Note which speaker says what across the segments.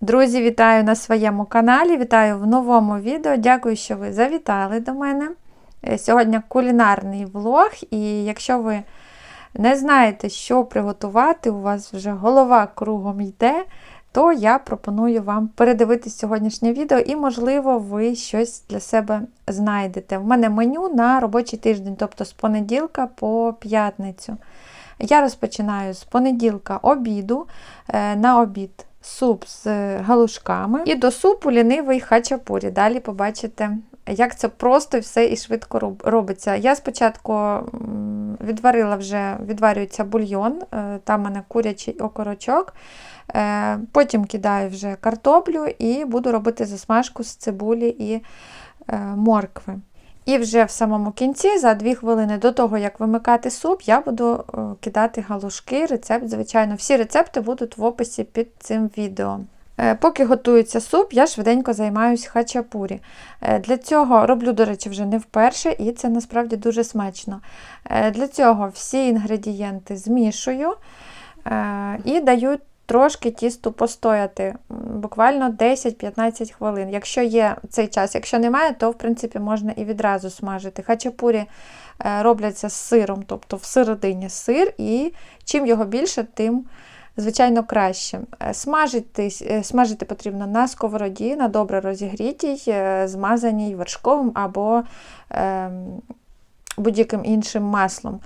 Speaker 1: Друзі, вітаю на своєму каналі, вітаю в новому відео. Дякую, що ви завітали до мене. Е, Сьогодні кулінарний влог, і якщо ви не знаєте, що приготувати, у вас вже голова кругом йде, то я пропоную вам передивитись сьогоднішнє відео, і, можливо, ви щось для себе знайдете. В мене меню на робочий тиждень, тобто з понеділка по п'ятницю. Я розпочинаю з понеділка обіду е, на обід суп з галушками. І до супу лінивий хачапурі. Далі побачите, як це просто все і швидко робиться. Я спочатку відварила вже відварюється бульйон, е, там у мене курячий окорочок. Е, потім кидаю вже картоплю і буду робити засмажку з цибулі і е, моркви. І вже в самому кінці, за 2 хвилини до того, як вимикати суп, я буду е, кидати галушки. Рецепт, звичайно, всі рецепти будуть в описі під цим відео. Е, поки готується суп, я швиденько займаюся хачапурі. Е, для цього роблю, до речі, вже не вперше, і це насправді дуже смачно. Для цього всі інгредієнти змішую і даю трошки тісту постояти, буквально 10-15 хвилин. Якщо є цей час, якщо немає, то в принципі можна і відразу смажити. Хачапурі е, робляться з сиром, тобто всередині сир, і чим його більше, тим, звичайно, краще. Е, смажити е, смажити потрібно на сковороді, на добре розігрітій, змазаній вершковим або е, будь-яким іншим маслом.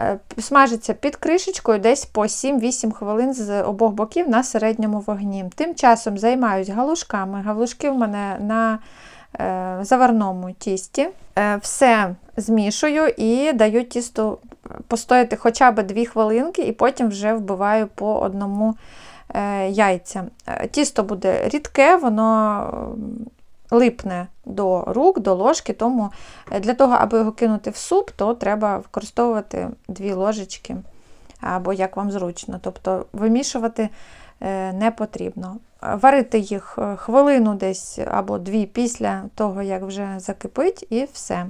Speaker 1: Е, смажиться під кришечкою десь по 7-8 хвилин з обох боків на середньому вогні. Тим часом займаюсь галушками. Галушки в мене на е, заварному тісті. Е, все змішую і даю тісту постояти хоча б 2 хвилинки, і потім вже вбиваю по одному яйця. Тісто буде рідке, воно липне до рук, до ложки, тому е, для того, аби його кинути в суп, то треба використовувати дві ложечки, або як вам зручно. Тобто вимішувати е, не потрібно. Варити їх е, хвилину десь або дві після того, як вже закипить, і все.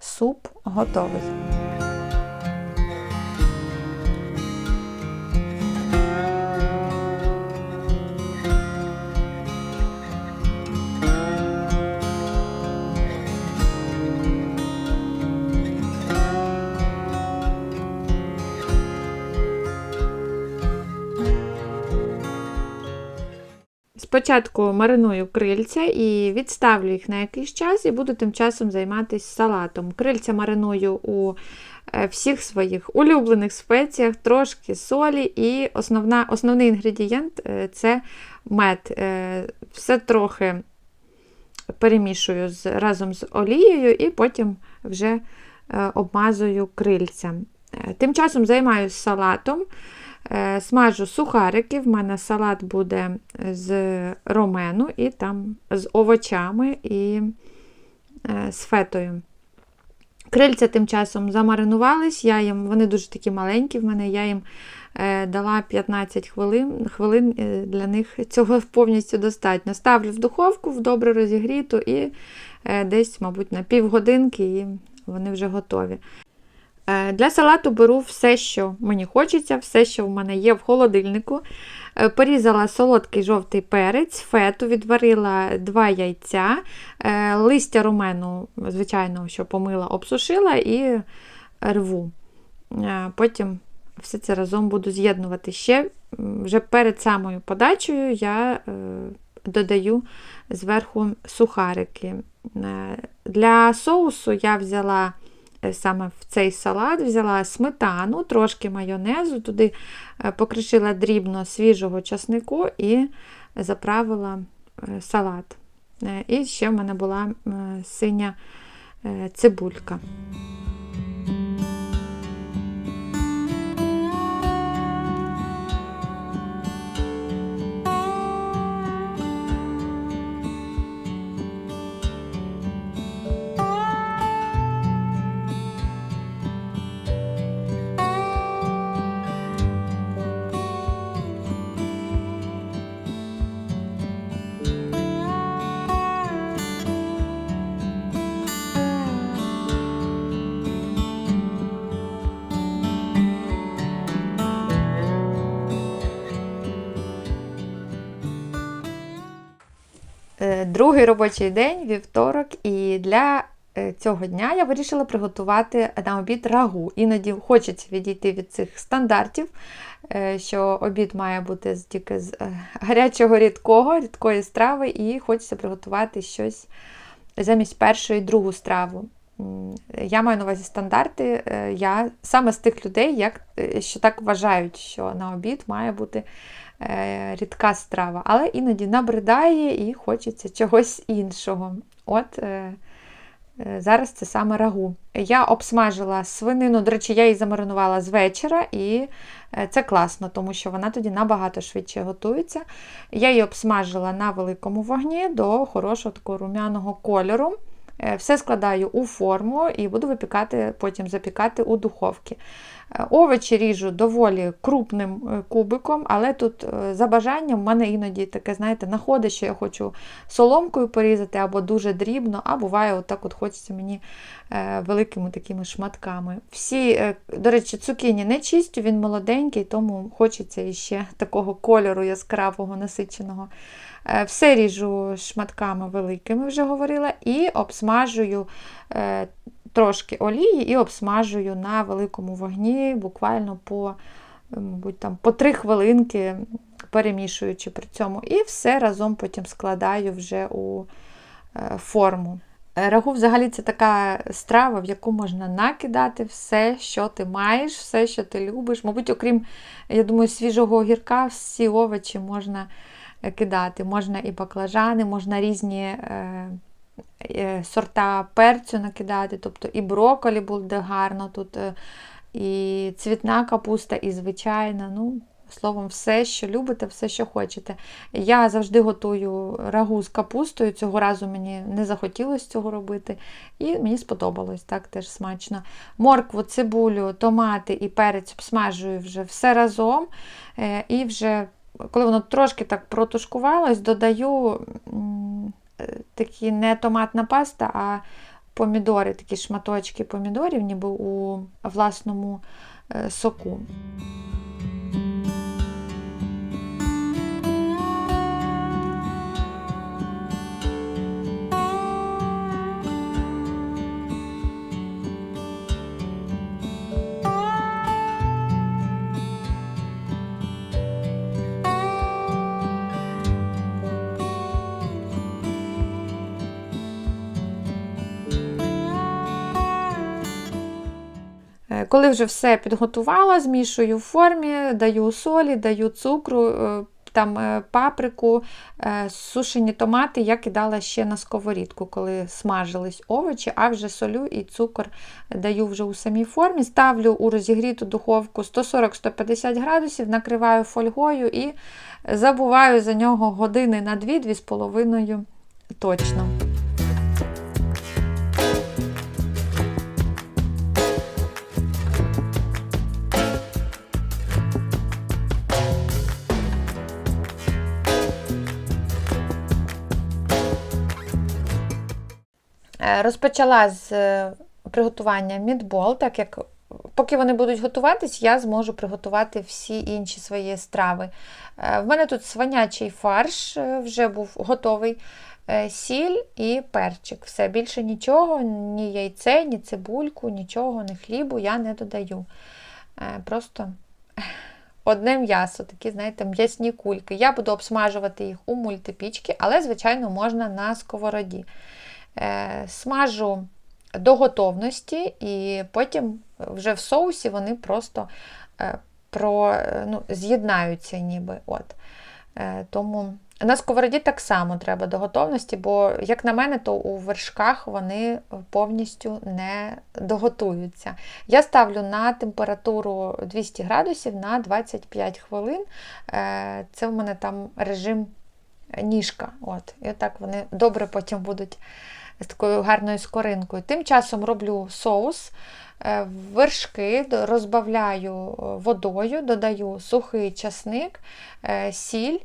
Speaker 1: Суп готовий. Спочатку мариную крильця і відставлю їх на якийсь час, і буду тим часом займатися салатом. Крильця мариную у е, всіх своїх улюблених спеціях, трошки солі, і основна, основний інгредієнт е, це мед. Е, все трохи перемішую з, разом з олією, і потім вже обмазую крильця. Тим часом займаюся салатом. Е, смажу сухарики, в мене салат буде з ромену і там з овочами і е, з фетою. Крильця тим часом замаринувались, я їм, вони дуже такі маленькі в мене, я їм е, дала 15 хвилин хвилин для них цього повністю достатньо. Ставлю в духовку в добре розігріту і десь, мабуть, на півгодинки і вони вже готові. Е, для салату беру все, що мені хочеться, все, що в мене є в холодильнику. Е, порізала солодкий жовтий перець, фету, відварила два яйця, е, листя румену, звичайно, що помила, обсушила і рву. Потім все це разом буду з'єднувати. Ще вже перед самою подачею я додаю зверху сухарики. Для соусу я взяла. Е, саме в цей салат взяла сметану, трошки майонезу, туди е, покришила дрібно свіжого часнику і заправила е, салат. І ще в мене була синя цибулька. Другий робочий день, вівторок, і для е, цього дня я вирішила приготувати на обід рагу. Іноді хочеться відійти від цих стандартів, е, що обід має бути тільки з е, гарячого рідкого, рідкої страви, і хочеться приготувати щось замість першої другу страву. Я маю на увазі стандарти. е, Я саме з тих людей, як, е, що так вважають, що на обід має бути е, рідка страва, але іноді набридає і хочеться чогось іншого. От е, е, зараз це саме рагу. Я обсмажила свинину, до речі, я її замаринувала з вечора, і е, це класно, тому що вона тоді набагато швидше готується. Я її обсмажила на великому вогні до хорошого такого румяного кольору. Е, Все складаю у форму і буду випікати, потім запікати у духовці. Е, Овочі ріжу доволі крупним е, кубиком, але тут за бажанням в мене іноді таке, знаєте, находить, що я хочу соломкою порізати або дуже дрібно, а буває, отак от хочеться мені великими такими шматками. Всі, до речі, цукіні не чистю, він молоденький, тому хочеться іще такого кольору яскравого, насиченого. Е, Все ріжу шматками великими, вже говорила, і обсмажую е, трошки олії і обсмажую на великому вогні, буквально по, е, мабуть, там, по 3 хвилинки, перемішуючи при цьому. І все разом потім складаю вже у форму. Рагу взагалі це така страва, в яку можна накидати все, що ти маєш, все, що ти любиш. Мабуть, окрім, я думаю, свіжого огірка, всі овочі можна кидати. Можна і баклажани, можна різні е, е, сорта перцю накидати, тобто і брокколі буде гарно тут, е, і цвітна капуста, і звичайна. Ну, Словом, все, що любите, все, що хочете. Я завжди готую рагу з капустою. Цього разу мені не захотілося цього робити. І мені сподобалось, так теж смачно. Моркву, цибулю, томати і перець обсмажую вже все разом. Е, І вже, коли воно трошки так протушкувалось, додаю е, такі не томатна паста, а помідори, такі шматочки помідорів, ніби у власному е, соку. Коли вже все підготувала, змішую в формі, даю солі, даю цукру, е, там е, паприку, е, сушені томати я кидала ще на сковорідку, коли смажились овочі, а вже солю і цукор даю вже у самій формі. Ставлю у розігріту духовку 140-150 градусів, накриваю фольгою і забуваю за нього години на 2-2 з половиною точно. Розпочала з е, приготування мідбол, так як поки вони будуть готуватись, я зможу приготувати всі інші свої страви. Е, В мене тут свинячий фарш е, вже був готовий, е, сіль і перчик. Все, більше нічого, ні яйце, ні цибульку, нічого, ні хлібу я не додаю. Е, Просто одне м'ясо, такі, знаєте, м'ясні кульки. Я буду обсмажувати їх у мультипічки, але, звичайно, можна на сковороді. Е, Смажу до готовності, і потім вже в соусі вони просто е, про, ну, з'єднаються ніби. От. Е, Тому на сковороді так само треба до готовності, бо, як на мене, то у вершках вони повністю не доготуються. Я ставлю на температуру 200 градусів на 25 хвилин. Це в мене там режим ніжка. От. І отак вони добре потім будуть з такою гарною скоринкою. Тим часом роблю соус, е, вершки розбавляю е, водою, додаю сухий часник, е, сіль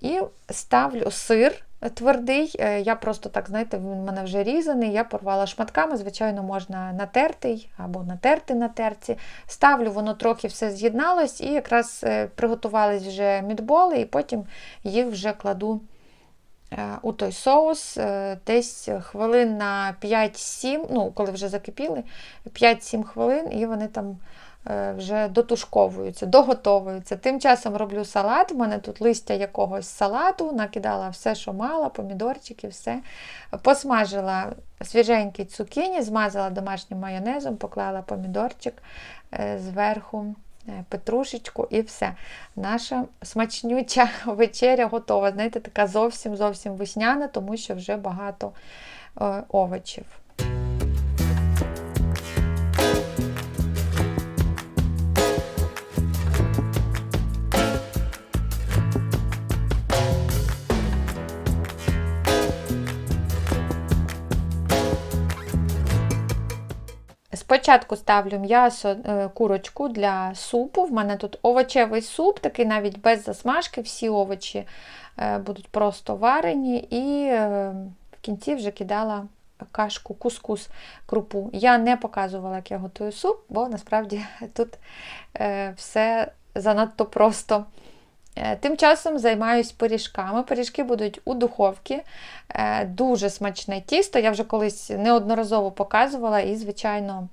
Speaker 1: і ставлю сир. Твердий, я просто так, знаєте, він в мене вже різаний, я порвала шматками, звичайно, можна натертий або натерти на терці. Ставлю, воно трохи все з'єдналось, і якраз приготувались вже мідболи, і потім їх вже кладу у той соус е, десь хвилин на 5-7, ну, коли вже закипіли, 5-7 хвилин, і вони там е, вже дотушковуються, доготовуються. Тим часом роблю салат. У мене тут листя якогось салату, накидала все, що мала, помідорчики, все. Посмажила свіженький цукіні, змазала домашнім майонезом, поклала помідорчик е, зверху. Петрушечку і все. Наша смачнюча вечеря готова. Знаєте, така зовсім зовсім весняна, тому що вже багато е, овочів. Спочатку ставлю м'ясо, е, курочку для супу. В мене тут овочевий суп, такий навіть без засмажки, всі овочі е, будуть просто варені, і е, в кінці вже кидала кашку, кускус, крупу. Я не показувала, як я готую суп, бо насправді тут все занадто просто. Тим часом займаюсь пиріжками. Пиріжки будуть у духовці. Дуже смачне тісто. Я вже колись неодноразово показувала і, звичайно,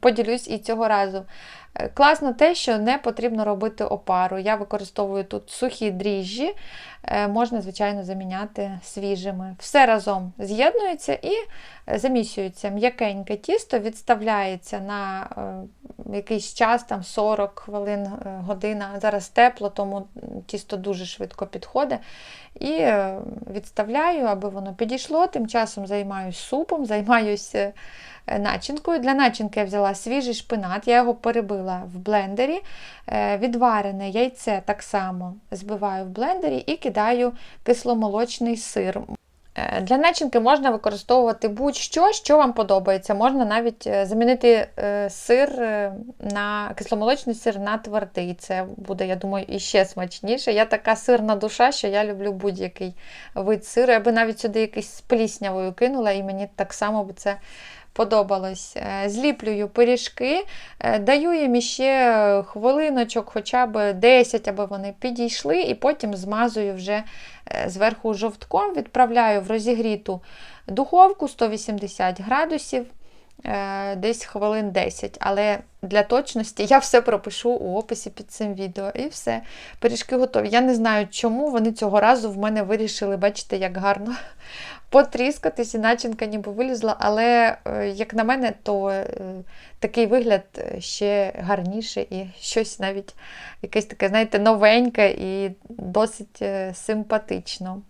Speaker 1: поділюсь і цього разу. Е, Класно те, що не потрібно робити опару. Я використовую тут сухі дріжджі, е, можна, звичайно, заміняти свіжими. Все разом з'єднується і е, замісюється. М'якеньке тісто відставляється на якийсь час, там 40 хвилин, година. Зараз тепло, тому тісто дуже швидко підходить. І відставляю, аби воно підійшло. Тим часом займаюся супом, займаюся начинкою. Для начинки я взяла свіжий шпинат, я його перебила в блендері. Е, Відварене яйце так само збиваю в блендері і кидаю кисломолочний сир. Е, Для начинки можна використовувати будь-що, що вам подобається. Можна навіть е, замінити сир на кисломолочний сир на твердий. Це буде, я думаю, іще смачніше. Я така сирна душа, що я люблю будь-який вид сиру. Я би навіть сюди якийсь з пліснявою кинула, і мені так само би це подобалось. Е, Зліплюю пиріжки, е, даю їм ще хвилиночок, хоча б 10, аби вони підійшли, і потім змазую вже е, зверху жовтком, відправляю в розігріту духовку 180 градусів. Е, Десь хвилин 10, але для точності я все пропишу у описі під цим відео. І все, пиріжки готові. Я не знаю, чому вони цього разу в мене вирішили, бачите, як гарно потріскатись, і начинка ніби вилізла, але, е, як на мене, то е, такий вигляд ще гарніше і щось навіть якесь таке, знаєте, новеньке і досить симпатично.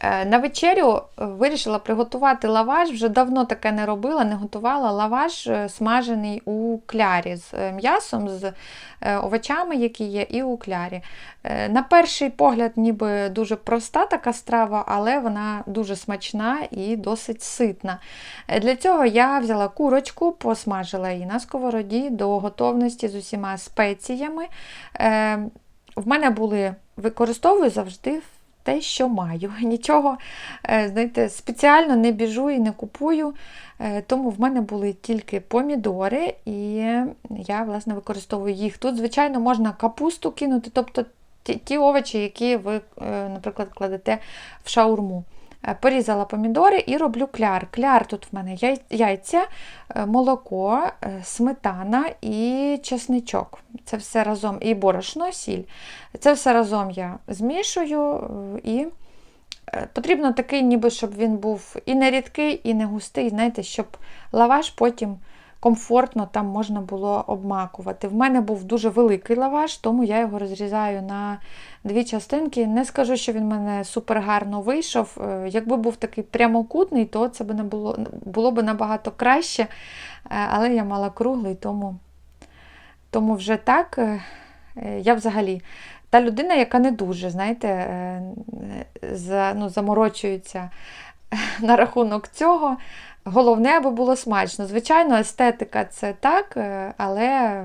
Speaker 1: На вечерю е, вирішила приготувати лаваш. Вже давно таке не робила, не готувала лаваш е, смажений у клярі з е, м'ясом, з е, овочами, які є, і у клярі. Е, На перший погляд, ніби дуже проста така страва, але вона дуже смачна і досить ситна. Е, Для цього я взяла курочку, посмажила її на сковороді до готовності з усіма спеціями. Е, В мене були, використовую завжди те, що маю. Нічого е, знаєте, спеціально не біжу і не купую. Е, Тому в мене були тільки помідори, і я власне використовую їх. Тут, звичайно, можна капусту кинути, тобто ті, овочі, які ви, е, наприклад, кладете в шаурму. Е, Порізала помідори і роблю кляр. Кляр тут в мене яйця, е, молоко, е, сметана і чесничок. Це все разом, і борошно, сіль. Це все разом я змішую і потрібно такий, ніби щоб він був і не рідкий, і не густий, знаєте, щоб лаваш потім комфортно там можна було обмакувати. В мене був дуже великий лаваш, тому я його розрізаю на дві частинки. Не скажу, що він в мене супер гарно вийшов. Е, Якби був такий прямокутний, то це б не було, було б набагато краще. Е, Але я мала круглий, тому, тому вже так. е, Я взагалі та людина, яка не дуже, знаєте, за, ну, заморочується на рахунок цього. Головне, аби було смачно. Звичайно, естетика це так, е, але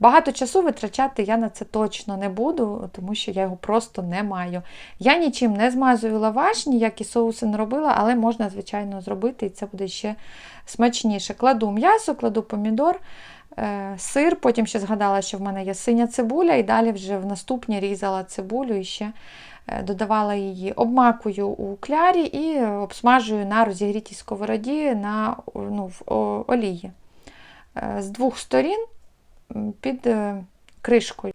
Speaker 1: Багато часу витрачати я на це точно не буду, тому що я його просто не маю. Я нічим не змазую лаваш, ніякі соуси не робила, але можна, звичайно, зробити, і це буде ще смачніше. Кладу м'ясо, кладу помідор, е, сир, потім ще згадала, що в мене є синя цибуля, і далі вже в наступні різала цибулю і ще додавала її, обмакую у клярі і обсмажую на розігрітій сковороді на ну, в олії. Е, З двох сторін під е, кришкою.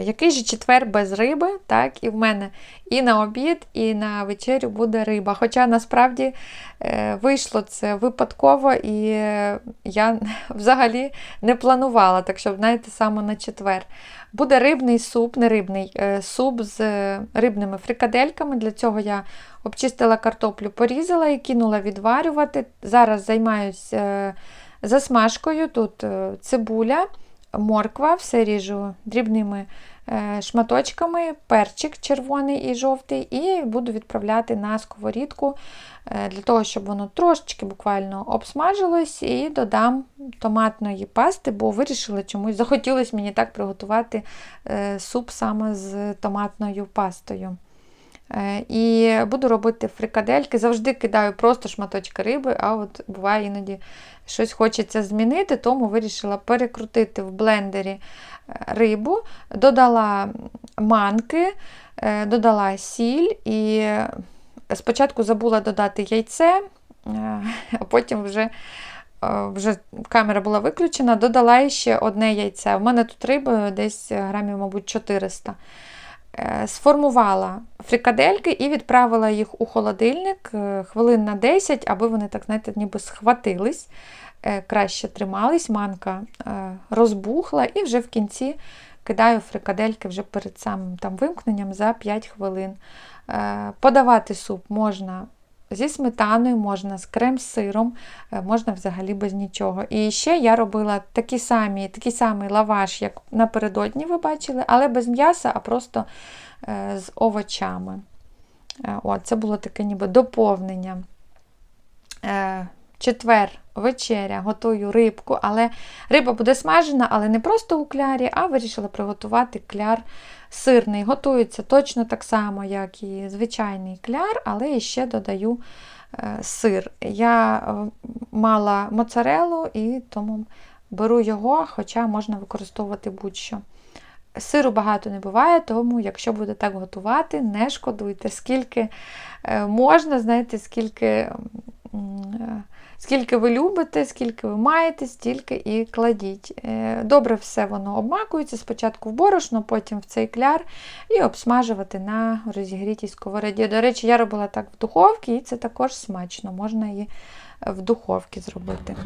Speaker 1: Який же четвер без риби, так, і в мене і на обід, і на вечерю буде риба. Хоча насправді е, вийшло це випадково, і е, я взагалі не планувала, так що, знаєте, саме на четвер. Буде рибний суп, не рибний, е, суп з е, рибними фрикадельками. Для цього я обчистила картоплю, порізала і кинула відварювати. Зараз займаюся е, засмажкою. Тут е, цибуля морква, все ріжу дрібними е, шматочками, перчик червоний і жовтий, і буду відправляти на сковорідку е, для того, щоб воно трошечки буквально обсмажилось, і додам томатної пасти, бо вирішила чомусь, захотілося мені так приготувати е, суп саме з томатною пастою. Е, І буду робити фрикадельки. Завжди кидаю просто шматочки риби, а от буває іноді щось хочеться змінити, тому вирішила перекрутити в блендері е, рибу, додала манки, е, додала сіль і спочатку забула додати яйце, а потім вже. Вже камера була виключена, додала ще одне яйце. У мене тут риби десь грамів, мабуть, 400. Е, Сформувала фрикадельки і відправила їх у холодильник е, хвилин на 10, аби вони так, знаєте, ніби схватились, е, краще тримались, манка розбухла, і вже в кінці кидаю фрикадельки вже перед самим там вимкненням за 5 хвилин. Подавати суп можна зі сметаною, можна з крем-сиром, е, можна взагалі без нічого. І ще я робила такі самі, такий самий лаваш, як напередодні ви бачили, але без м'яса, а просто е, з овочами. О, це було таке ніби доповнення. Четвер, вечеря, готую рибку, але риба буде смажена, але не просто у клярі, а вирішила приготувати кляр сирний. Готується точно так само, як і звичайний кляр, але ще додаю е, сир. Я е, мала моцарелу і тому беру його, хоча можна використовувати будь-що. Сиру багато не буває, тому якщо буде так готувати, не шкодуйте, скільки е, можна, знаєте, скільки. Скільки ви любите, скільки ви маєте, стільки і кладіть. Е, Добре все воно обмакується, спочатку в борошно, потім в цей кляр, і обсмажувати на розігрітій сковороді. До речі, я робила так в духовці, і це також смачно, можна і в духовці зробити.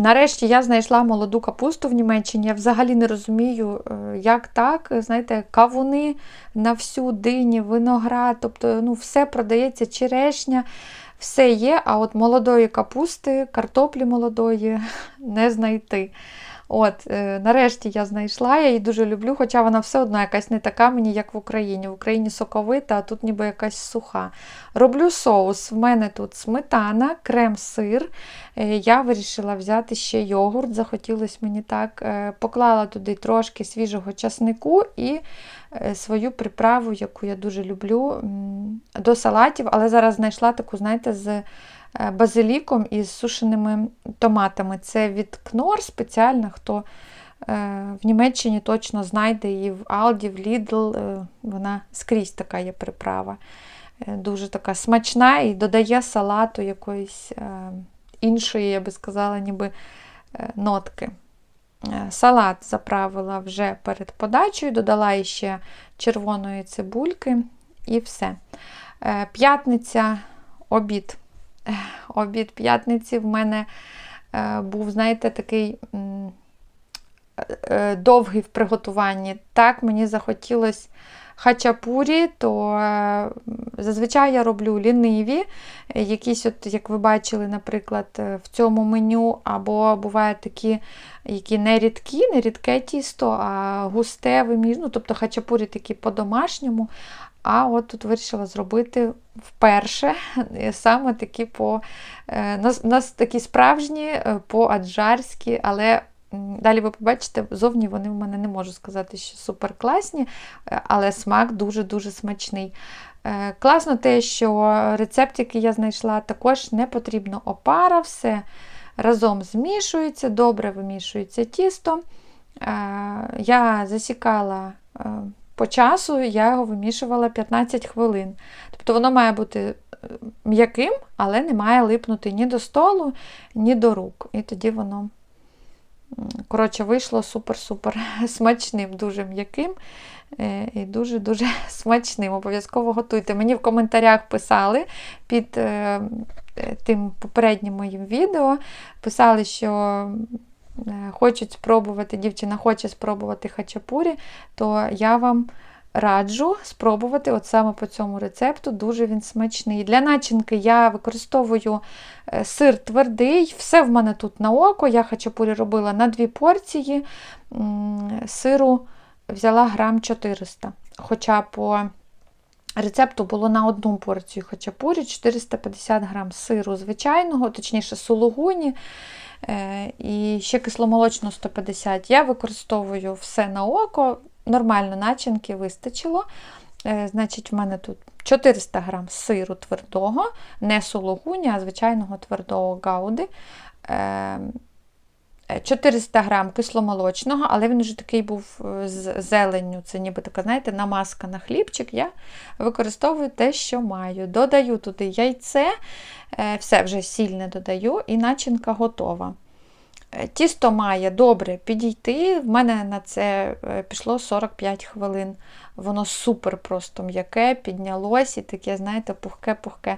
Speaker 1: Нарешті я знайшла молоду капусту в Німеччині. Я взагалі не розумію, е, як так. Знаєте, кавуни на всю дині, виноград, тобто ну, все продається, черешня, все є, а от молодої капусти, картоплі молодої не знайти. От, е, нарешті я знайшла, я її дуже люблю, хоча вона все одно якась не така мені, як в Україні. В Україні соковита, а тут ніби якась суха. Роблю соус. В мене тут сметана, крем-сир. Е, Я вирішила взяти ще йогурт, захотілося мені так. Е, Поклала туди трошки свіжого часнику і свою приправу, яку я дуже люблю, до салатів, але зараз знайшла таку, знаєте, з базиліком і з сушеними томатами. Це від Кнор спеціально, хто е, в Німеччині точно знайде її в Aldi, в Lidl, е, вона скрізь така є приправа. Е, Дуже така смачна і додає салату якоїсь е, іншої, я би сказала, ніби е, нотки. Е, Салат заправила вже перед подачею, додала ще червоної цибульки і все. Е, П'ятниця, обід. Е, Обід п'ятниці в мене е, був, знаєте, такий е, довгий в приготуванні. Так, мені захотілося хачапурі, то е, зазвичай я роблю ліниві, е, якісь, от, як ви бачили, наприклад, е, в цьому меню, або бувають такі, які не рідкі, не рідке тісто, а густе виміж... ну, тобто хачапурі такі по-домашньому. А от тут вирішила зробити вперше е, саме такі по е, нас, нас такі справжні, е, по-аджарськи, але далі ви побачите, зовні вони в мене не можу сказати, що супер класні, е, але смак дуже-дуже смачний. Класно те, що рецепт, який я знайшла, також не потрібно опара, все разом змішується, добре вимішується тісто. Я засікала по часу, я його вимішувала 15 хвилин. Тобто воно має бути е, м'яким, але не має липнути ні до столу, ні до рук. І тоді воно, коротше, вийшло супер-супер смачним, дуже м'яким е, і дуже-дуже смачним. Обов'язково готуйте. Мені в коментарях писали під е, тим попереднім моїм відео, писали, що хочуть спробувати, дівчина хоче спробувати хачапурі, то я вам раджу спробувати от саме по цьому рецепту. Дуже він смачний. Для начинки я використовую е, сир твердий, все в мене тут на око. Я хачапурі робила на дві порції. Сиру взяла грам 400. Хоча по рецепту було на одну порцію хачапурі 450 грам сиру звичайного, точніше сулугуні. Е, І ще кисломолочну 150. Я використовую все на око, нормально начинки вистачило. Е, Значить, в мене тут 400 грам сиру твердого, не сологуня, а звичайного твердого гауди. Е, 400 грам кисломолочного, але він вже такий був е, з зеленню. Це ніби така, знаєте, намазка на хлібчик. Я використовую те, що маю. Додаю туди яйце, е, все вже сільне додаю, і начинка готова. Е, Тісто має добре підійти. В мене на це е, пішло 45 хвилин. Воно супер просто м'яке, піднялось і таке, знаєте, пухке-пухке.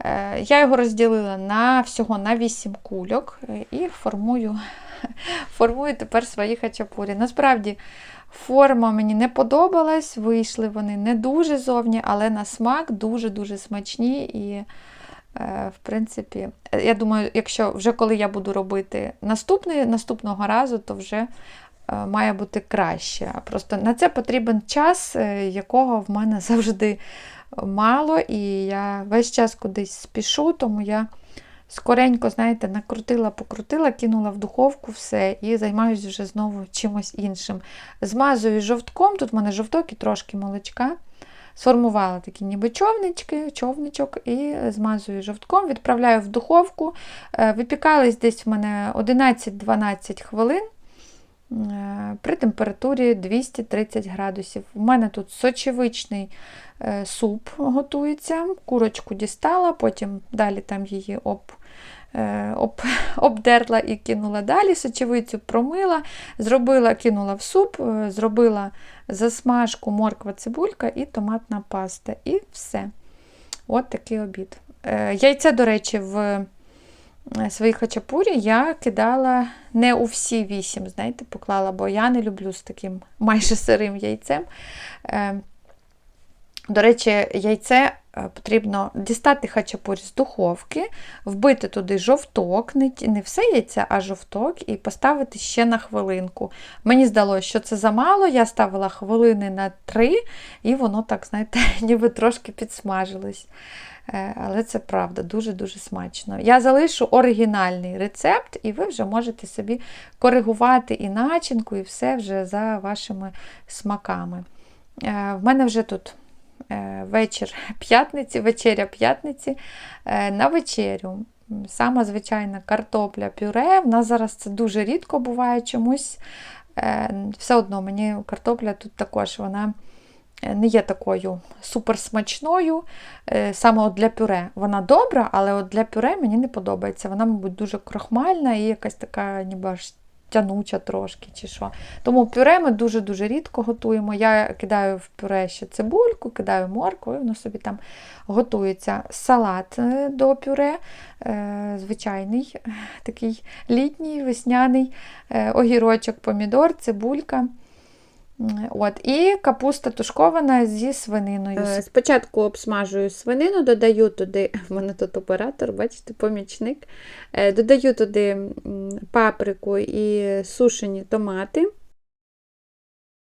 Speaker 1: Е, Я його розділила на всього на 8 кульок і формую, формую тепер свої хачапурі. Насправді, форма мені не подобалась, вийшли вони не дуже зовні, але на смак дуже-дуже смачні. І, в принципі, я думаю, якщо вже коли я буду робити наступний, наступного разу, то вже е, має бути краще. Просто на це потрібен час, е, якого в мене завжди мало, і я весь час кудись спішу, тому я скоренько, знаєте, накрутила, покрутила, кинула в духовку все і займаюся вже знову чимось іншим. Змазую жовтком, тут в мене жовток і трошки молочка. Сформувала такі ніби човнички, човничок і змазую жовтком, відправляю в духовку. Е, Випікались десь в мене 11-12 хвилин е, при температурі 230 градусів. У мене тут сочевичний е, суп готується. Курочку дістала, потім далі там її об, об, обдерла і кинула далі. Сочевицю промила, зробила, кинула в суп, зробила засмажку, морква, цибулька і томатна паста. І все. От такий обід. Е, Яйце, до речі, в е, своїй хачапурі я кидала не у всі вісім, знаєте, поклала, бо я не люблю з таким майже сирим яйцем. Е, До речі, яйце потрібно дістати хачапурі з духовки, вбити туди жовток, не, все яйце, а жовток, і поставити ще на хвилинку. Мені здалося, що це замало, я ставила хвилини на три, і воно так, знаєте, ніби трошки підсмажилось. Е, Але це правда, дуже-дуже смачно. Я залишу оригінальний рецепт, і ви вже можете собі коригувати і начинку, і все вже за вашими смаками. Е, В мене вже тут е, вечір п'ятниці, вечеря п'ятниці е, на вечерю. Сама звичайна картопля пюре. В нас зараз це дуже рідко буває чомусь. Е, Все одно мені картопля тут також вона е, не є такою суперсмачною. Е, Саме от для пюре. Вона добра, але от для пюре мені не подобається. Вона, мабуть, дуже крохмальна і якась така, ніби аж тянуча трошки чи що. Тому пюре ми дуже-дуже рідко готуємо. Я кидаю в пюре ще цибульку, кидаю моркву, і воно собі там готується. Салат е, до пюре, е, звичайний, такий літній, весняний, е, огірочок, помідор, цибулька. От, і капуста тушкована зі свининою.
Speaker 2: Е, Спочатку обсмажую свинину, додаю туди, в мене тут оператор, бачите, помічник. Е, Додаю туди паприку і сушені томати.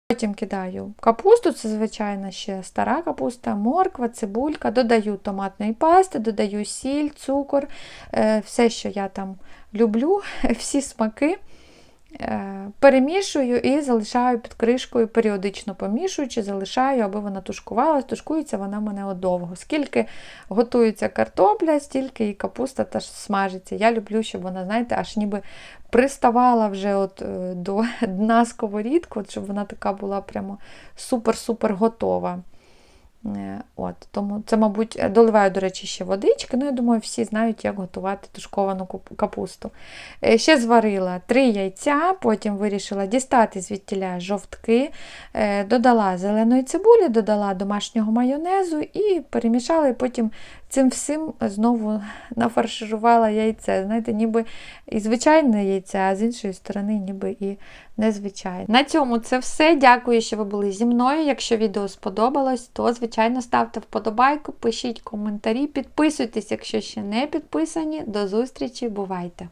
Speaker 1: Потім кидаю капусту, це звичайно ще стара капуста, морква, цибулька, додаю томатної пасти, додаю сіль, цукор, е, все, що я там люблю, всі смаки. Е, Перемішую і залишаю під кришкою, періодично помішуючи, залишаю, аби вона тушкувалась. Тушкується вона в мене довго. Скільки готується картопля, стільки і капуста теж смажиться. Я люблю, щоб вона, знаєте, аж ніби приставала вже от е, до дна сковорідку, щоб вона така була прямо супер-супер готова. Е, От, тому це, мабуть, доливаю, до речі, ще водички. Ну, я думаю, всі знають, як готувати тушковану капусту. Е, Ще зварила три яйця, потім вирішила дістати звідтіля жовтки, е, додала зеленої цибулі, додала домашнього майонезу і перемішала, і потім цим всім знову нафарширувала яйце. Знаєте, ніби і звичайне яйце, а з іншої сторони, ніби і незвичайне. На цьому це все. Дякую, що ви були зі мною. Якщо відео сподобалось, то, звичайно, ставте вподобайку, пишіть коментарі, підписуйтесь, якщо ще не підписані. До зустрічі, бувайте!